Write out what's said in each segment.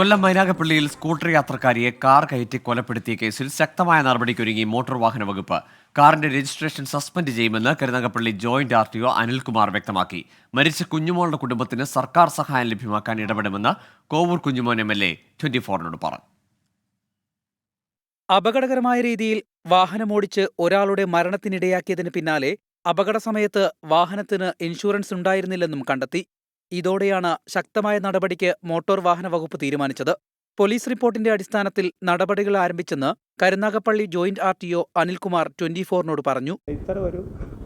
കൊല്ലം മൈനാഗപ്പള്ളിയിൽ scooter യാത്രക്കാരിയെ car കയറ്റി കൊലപ്പെടുത്തിയ കേസിൽ ശക്തമായ നടപടിക്കൊരുങ്ങി മോട്ടോർ വാഹന വകുപ്പ്. കാറിന്റെ രജിസ്ട്രേഷൻ സസ്പെൻഡ് ചെയ്യുമെന്ന് Karunagappally joint R T O Anilkumar വ്യക്തമാക്കി. മരിച്ച കുഞ്ഞുമോളുടെ കുടുംബത്തിന് സർക്കാർ സഹായം ലഭ്യമാക്കാൻ ഇടപെടുമെന്ന് Kovoor Kunjumon M L A twenty ഫോറിനോട് പറഞ്ഞു. അപകടകരമായ രീതിയിൽ വാഹനമോടിച്ച് ഒരാളുടെ മരണത്തിനിടയാക്കിയതിന് പിന്നാലെ അപകട സമയത്ത് വാഹനത്തിന് ഇൻഷുറൻസ് ഉണ്ടായിരുന്നില്ലെന്നും കണ്ടെത്തി. ഇതോടെയാണ് ശക്തമായ നടപടിക്ക് മോട്ടോർ വാഹന വകുപ്പ് തീരുമാനിച്ചത്. പോലീസ് റിപ്പോർട്ടിന്റെ അടിസ്ഥാനത്തിൽ നടപടികൾ ആരംഭിച്ചെന്ന് Karunagappally joint R T O Anilkumar twenty ഫോറിനോട് പറഞ്ഞു. ഇത്തരം ഒരു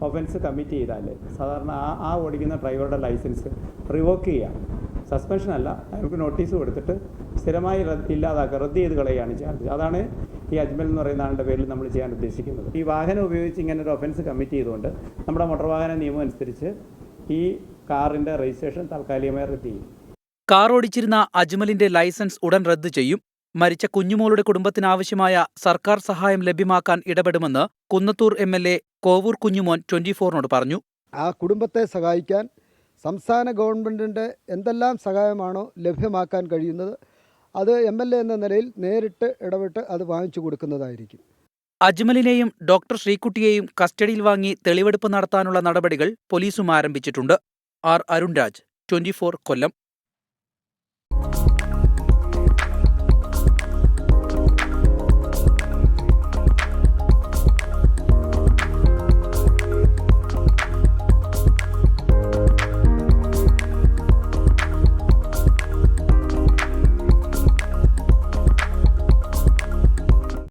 ഒഫൻസ് കമ്മിറ്റ് ചെയ്താൽ സാധാരണ ആ ആ ഓടിക്കുന്ന ഡ്രൈവറുടെ ലൈസൻസ് റിവോക്ക് ചെയ്യാം. സസ്പെൻഷൻ അല്ല അയാൾക്ക് നോട്ടീസ് കൊടുത്തിട്ട് സ്ഥിരമായി ഇല്ലാതാക്കുക റദ്ദ് ചെയ്ത് കളയുകയാണ് ചാർജ് അതാണ് ഈ അജ്മൽ എന്ന് പറയുന്ന ആളുടെ പേരിൽ നമ്മൾ ചെയ്യാൻ ഉദ്ദേശിക്കുന്നത്. ഈ വാഹനം ഉപയോഗിച്ച് ഇങ്ങനെ ഒരു ഒഫൻസ് കമ്മിറ്റ് ചെയ്തുകൊണ്ട് നമ്മുടെ മോട്ടോർ വാഹന നിയമം അനുസരിച്ച് ഈ കാറിന്റെ രജിസ്ട്രേഷൻ താൽക്കാലികമായി റദ്ദ് ചെയ്യും. കാർ ഓടിച്ചിരുന്ന അജ്മലിന്റെ ലൈസൻസ് ഉടൻ റദ്ദു ചെയ്യും. മരിച്ച കുഞ്ഞുമോളുടെ കുടുംബത്തിനാവശ്യമായ സർക്കാർ സഹായം ലഭ്യമാക്കാൻ ഇടപെടുമെന്ന് Kunnathur M L A Kovoor Kunjumon twenty ഫോറിനോട് പറഞ്ഞു. ആ കുടുംബത്തെ സഹായിക്കാൻ സംസ്ഥാന ഗവൺമെന്റിന്റെ എന്തെല്ലാം സഹായമാണോ ലഭ്യമാക്കാൻ കഴിയുന്നത് അത് എം എൽ എ എന്ന നിലയിൽ നേരിട്ട് ഇടപെട്ട് അത് വാങ്ങിച്ചു കൊടുക്കുന്നതായിരിക്കും. അജ്മലിനെയും ഡോക്ടർ ശ്രീകുട്ടിയെയും കസ്റ്റഡിയിൽ വാങ്ങി തെളിവെടുപ്പ് നടത്താനുള്ള നടപടികൾ പോലീസും ആരംഭിച്ചിട്ടുണ്ട്. R Arunraj twenty Kollam.